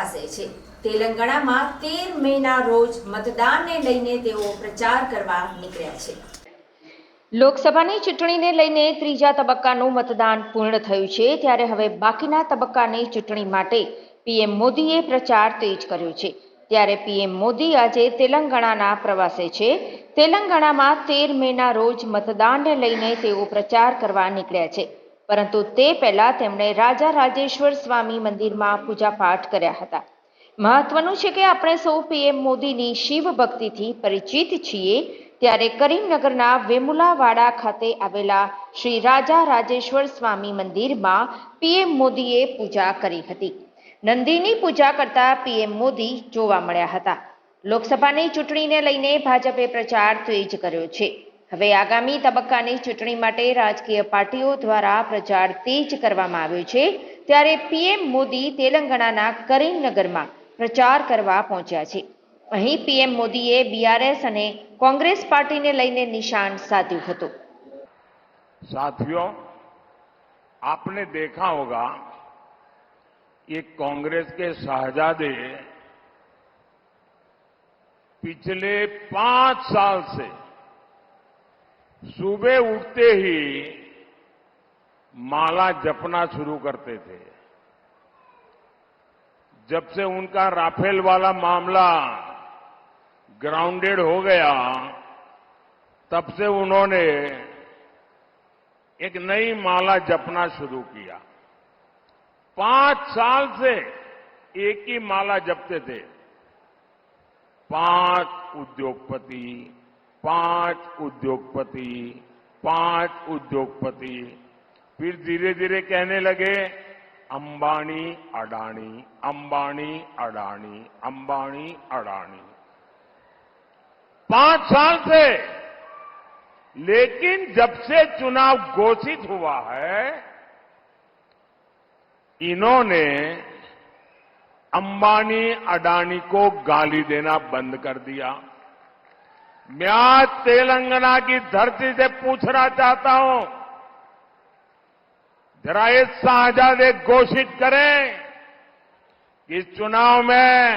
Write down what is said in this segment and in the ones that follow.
પ્રવાસે છે. તેલંગાણામાં તેર મેના રોજ મતદાનને લઈને તેઓ પ્રચાર કરવા નીકળ્યા છે. લોકસભાની ચૂંટણીને લઈને ત્રીજા તબક્કાનું મતદાન પૂર્ણ થયું છે, ત્યારે હવે બાકીના તબક્કાની ચૂંટણી માટે પીએમ મોદીએ પ્રચાર તેજ કર્યો છે. ત્યારે પીએમ મોદી આજે તેલંગાણાના પ્રવાસે છે. તેલંગાણામાં તેર મેના રોજ મતદાનને લઈને તેઓ પ્રચાર કરવા નીકળ્યા છે. પરંતુ તે પહેલા તેમણે રાજા રાજેશ્વર સ્વામી મંદિરમાં પૂજાપાઠ કર્યા હતા. મહત્વનું છે કે આપણે સૌ પીએમ મોદીની શિવ ભક્તિથી પરિચિત છીએ, ત્યારે કરીમનગરના વેમુલાવાડા ખાતે આવેલા શ્રી રાજા રાજેશ્વર સ્વામી મંદિરમાં પીએમ મોદીએ પૂજા કરી હતી. નંદીની પૂજા કરતા પીએમ મોદી જોવા મળ્યા હતા. લોકસભાની ચૂંટણીને લઈને ભાજપે પ્રચાર તેજ કર્યો છે. હવે આગામી તબક્કાની ચૂંટણી માટે રાજકીય પાર્ટીઓ દ્વારા પ્રચાર તેજ કરવામાં આવ્યો છે ત્યારે પીએમ મોદી તેલંગાણાના કરીમનગરમાં પ્રચાર કરવા પહોંચ્યા છે અહીં પીએમ મોદીએ બીઆરએસ અને કોંગ્રેસ પાર્ટીને લઈને નિશાન સાધ્યું હતું साथियों आपने देखा होगा ये कांग्रेस के शहजादे पिछले पांच साल से सुबह उठते ही माला जपना शुरू करते थे। जब से उनका राफेल वाला मामला ग्राउंडेड हो गया, तब से उन्होंने एक नई माला जपना शुरू किया। पाँच साल से एक ही माला जपते थे। पाँच उद्योगपति पाँच उद्योगपति पाँच उद्योगपति। फिर धीरे धीरे कहने लगे, अंबानी, अडानी अंबानी अडानी अंबानी, अडानी। पाँच साल से लेकिन जब से चुनाव घोषित हुआ है, इन्होंने अंबानी, अडानी को गाली देना बंद कर दिया। मैं आज तेलंगाना की धरती से पूछना चाहता हूँ। जरा ये शाहजादे घोषित करें कि इस चुनाव में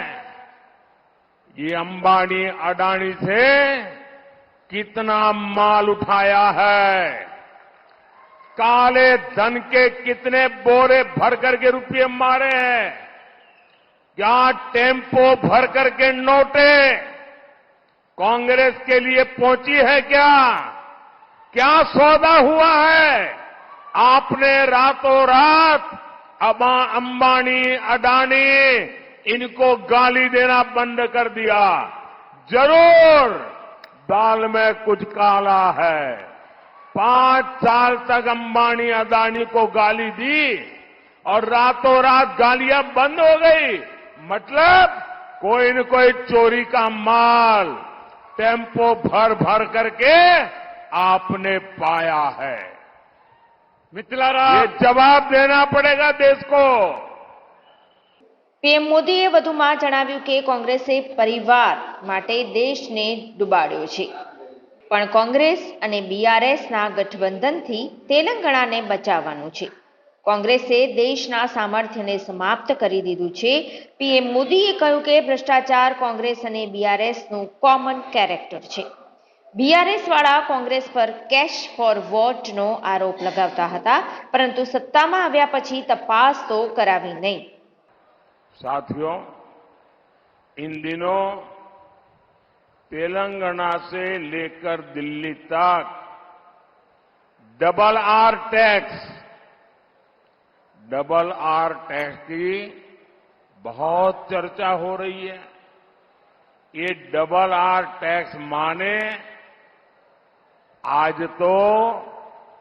ये अंबानी, अडानी से कितना माल उठाया है। काले धन के कितने बोरे भर करके रुपये मारे हैं। क्या टेंपो भर करके नोटे कांग्रेस के लिए पहुँची है क्या? क्या सौदा हुआ है? आपने रातों रात अबा अंबानी, अडानी, इनको गाली देना बंद कर दिया। ज़रूर, दाल में कुछ काला है। पाँच साल तक अंबानी अदानी को गाली दी और रातों रात गालियाँ बंद हो गई। मतलब कोई न कोई चोरी का माल। टेम्पो भर भर करके आपने पाया है મિત્લારા ये जवाब देना पड़ेगा देश को પીએમ મોદીએ વધુમાં જણાવ્યું કે કોંગ્રેસે પરિવાર માટે દેશને ડૂબાડ્યો છે પણ કોંગ્રેસ અને બીઆરએસના ગઠબંધનથી તેલંગાણાને બચાવવાનું છે કોંગ્રેસે દેશના સામર્થ્યને સમાપ્ત કરી દીધું છે પીએમ મોદીએ કહ્યું કે ભ્રષ્ટાચાર કોંગ્રેસ અને બીઆરએસનું કોમન કેરેક્ટર છે બીઆરએસ વાળા કોંગ્રેસ પર કેશ ફોર વોટનો આરોપ લગાવતા હતા પરંતુ સત્તામાં આવ્યા પછી તપાસ તો કરાવી નહીં साथियों इन दिनों तेलंगाना से लेकर दिल्ली तक double R tax double R tax की बहुत चर्चा हो रही है। ये डबल आर टैक्स माने आज तो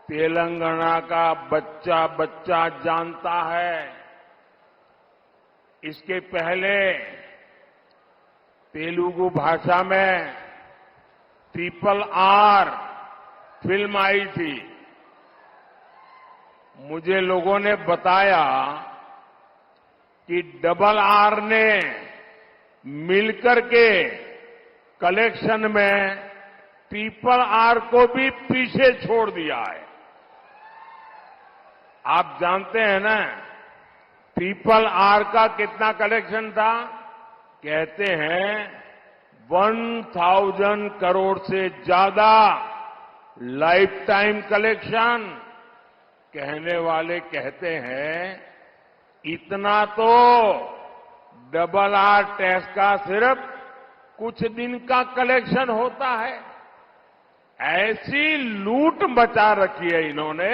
तेलंगाना का बच्चा बच्चा जानता है। इसके पहले तेलुगु भाषा में ट्रिपल आर फ़िल्म आई थी। मुझे लोगों ने बताया कि डबल आर ने मिलकर के कलेक्शन में ट्रिपल आर को भी पीछे छोड़ दिया है। आप जानते हैं ना, ट्रिपल आर का कितना कलेक्शन था? कहते हैं वन थाउज़ेंड करोड़ से ज़्यादा लाइफ टाइम कलेक्शन कहने वाले कहते हैं इतना तो डबल आर टेस्ट का सिर्फ कुछ दिन का कलेक्शन होता है ऐसी लूट मचा रखी है इन्होंने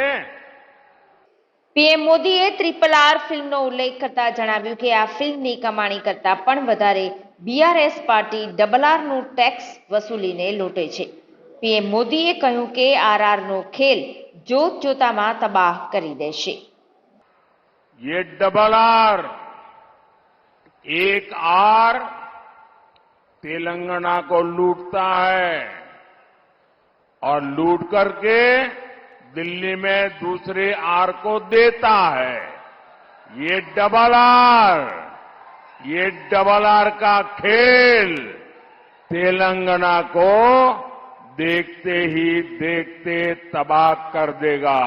પીએમ મોદીએ ટ્રિપલ આર ફિલ્મનો ઉલ્લેખ કરતા જણાવ્યું કે આ ફિલ્મની કમાણી કરતા પણ વધારે બીઆરએસ પાર્ટી ડબલ આરનું ટેક્સ વસૂલીને લૂંટે છે પીએમ મોદીએ કહ્યું કે આરઆરનો ખેલ જોત જોતામાં તબાહ કરી દેશે ये डबल आर एक आर तेलंगाना को लूटता है और लूट करके दिल्ली में दूसरे आर को देता है ये डबल आर ये डबल आर का खेल तेलंगाना को देखते ही देखते तबाह कर देगा।